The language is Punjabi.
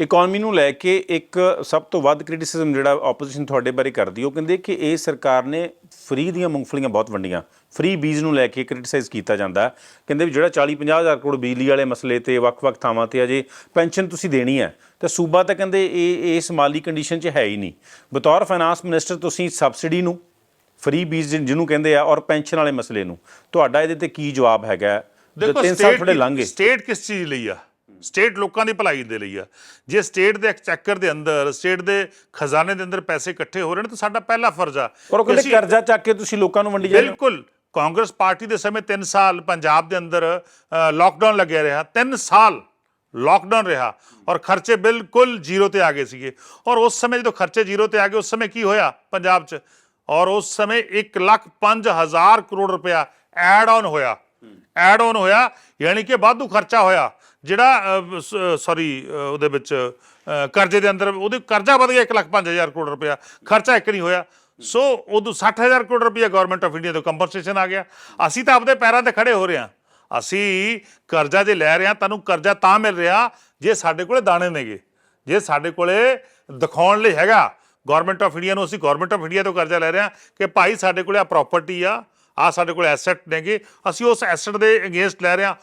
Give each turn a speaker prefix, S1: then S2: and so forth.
S1: ਇਕਨੋਮੀ ਨੂੰ ਲੈ ਕੇ ਇੱਕ ਸਭ ਤੋਂ ਵੱਧ ਕ੍ਰਿਟਿਸਿਜ਼ਮ ਜਿਹੜਾ ਆਪੋਜੀਸ਼ਨ ਤੁਹਾਡੇ ਬਾਰੇ ਕਰਦੀ ਉਹ ਕਹਿੰਦੇ ਕਿ ਇਹ ਸਰਕਾਰ ਨੇ ਫ੍ਰੀ ਦੀਆਂ ਮੂੰਗਫਲੀਆਂ ਬਹੁਤ ਵੰਡੀਆਂ। ਫ੍ਰੀ ਬੀਜ ਨੂੰ ਲੈ ਕੇ ਕ੍ਰਿਟਿਸਾਈਜ਼ ਕੀਤਾ ਜਾਂਦਾ। ਕਹਿੰਦੇ ਵੀ ਜਿਹੜਾ 40 50 ਹਜ਼ਾਰ ਕਰੋੜ ਬਿਜਲੀ ਵਾਲੇ ਮਸਲੇ ਤੇ ਵੱਖ-ਵੱਖ ਥਾਵਾਂ ਤੇ ਅਜੇ ਪੈਨਸ਼ਨ ਤੁਸੀਂ ਦੇਣੀ ਹੈ ਤੇ ਸੂਬਾ ਤਾਂ ਕਹਿੰਦੇ ਇਹ ਇਸ ਮਾਲੀ ਕੰਡੀਸ਼ਨ 'ਚ ਹੈ ਹੀ ਨਹੀਂ। ਬਤੌਰ ਫਾਈਨਾਂਸ ਮਿਨਿਸਟਰ ਤੁਸੀਂ ਸਬਸਿਡੀ ਨੂੰ ਫ੍ਰੀ ਬੀਜ ਜਿਹਨੂੰ ਕਹਿੰਦੇ ਆ ਔਰ ਪੈਨਸ਼ਨ ਵਾਲੇ ਮਸਲੇ ਨੂੰ ਤੁਹਾਡਾ ਇਹਦੇ ਤੇ ਕੀ ਜਵਾਬ ਹੈਗਾ?
S2: ਦੇਖੋ
S1: ਤਿੰਨ ਸਾਲ ਤੁਹਾਡੇ ਲੰਘੇ
S2: ਸਟੇਟ ਕਿਸ ਚੀਜ਼ ਲਈ ਆ? ਸਟੇਟ ਲੋਕਾਂ ਦੀ ਭਲਾਈ ਦੇ ਲਈ ਆ। ਜੇ ਸਟੇਟ ਦੇ ਐਕਸਚੈਕਰ ਦੇ ਅੰਦਰ ਸਟੇਟ ਦੇ ਖਜ਼ਾਨੇ ਦੇ ਅੰਦਰ ਪੈਸੇ ਇਕੱਠੇ ਹੋ ਰਹੇ ਨੇ ਤਾਂ ਸਾਡਾ ਪਹਿਲਾ ਫਰਜ਼ ਆ
S1: ਔਰ ਉਹ ਕਹਿੰਦੇ ਕਰਜ਼ਾ ਚੱਕ ਕੇ ਤੁਸੀਂ ਲੋਕਾਂ ਨੂੰ ਵੰਡੀ ਜਾਂਦੇ
S2: ਬਿਲਕੁਲ। ਕਾਂਗਰਸ ਪਾਰਟੀ ਦੇ ਸਮੇਂ 3 ਸਾਲ ਪੰਜਾਬ ਦੇ ਅੰਦਰ ਲਾਕਡਾਊਨ ਲੱਗਿਆ ਰਿਹਾ। 3 ਸਾਲ ਲਾਕਡਾਊਨ ਰਿਹਾ ਔਰ ਖਰਚੇ ਬਿਲਕੁਲ ਜ਼ੀਰੋ ਤੇ ਆ ਗਏ ਸੀਗੇ। ਔਰ ਉਸ ਸਮੇਂ ਜਦੋਂ ਖਰਚੇ ਜ਼ੀਰੋ ਤੇ ਆ ਗਏ ਉਸ ਸਮੇਂ ਕੀ ਹੋਇਆ ਪੰਜਾਬ 'ਚ? ਔਰ ਉਸ ਸਮੇਂ 1 ਲੱਖ 5000 ਕਰੋੜ ਰੁਪਇਆ ਐਡ ਆਨ ਹੋਇਆ। ਐਡ ਆਨ ਹੋਇਆ ਯਾਨੀ ਕਿ ਵਾਧੂ ਖਰਚਾ ਹੋਇਆ। ਜਿਹੜਾ ਸੌਰੀ ਉਹਦੇ ਵਿੱਚ ਕਰਜ਼ੇ ਦੇ ਅੰਦਰ, ਉਹਦੇ ਕਰਜ਼ਾ ਵਧ ਗਿਆ 1 ਲੱਖ 5000 ਕਰੋੜ ਰੁਪਇਆ, ਖਰਚਾ ਇੱਕ ਨਹੀਂ ਹੋਇਆ। ਸੋ ਉਦੋਂ 60000 ਕਰੋੜ ਰੁਪਇਆ ਗਵਰਨਮੈਂਟ ਆਫ ਇੰਡੀਆ ਤੋਂ ਕੰਪਨਸੇਸ਼ਨ ਆ ਗਿਆ। ਅਸੀਂ ਤਾਂ ਆਪਦੇ ਪੈਰਾਂ ਤੇ ਖੜੇ ਹੋ ਰਹੇ ਹਾਂ। ਅਸੀਂ ਕਰਜ਼ਾ ਜੇ ਲੈ ਰਹੇ ਹਾਂ, ਤੁਹਾਨੂੰ ਕਰਜ਼ਾ ਤਾਂ ਮਿਲ ਰਿਹਾ ਜੇ ਸਾਡੇ ਕੋਲੇ ਦਾਣੇ ਨੇਗੇ। ਜੇ ਸਾਡੇ ਕੋਲੇ ਦਿਖਾਉਣ ਲਈ ਹੈਗਾ। ਗਵਰਨਮੈਂਟ ਆਫ ਇੰਡੀਆ ਨੂੰ ਅਸੀਂ ਗਵਰਨਮੈਂਟ ਆਫ ਇੰਡੀਆ ਤੋਂ ਕਰਜ਼ਾ ਲੈ ਰਹੇ ਹਾਂ ਕਿ ਭਾਈ ਸਾਡੇ ਕੋਲੇ ਆ ਪ੍ਰਾਪਰਟੀ ਆ ਆ ਸਾਡੇ ਕੋਲ ਐਸੈਟ ਨੇਗੇ। ਅਸੀਂ ਉਸ ਐਸੈਟ ਦੇ ਅਗੇਂਸਟ ਲੈ ਰਹੇ ਹਾਂ।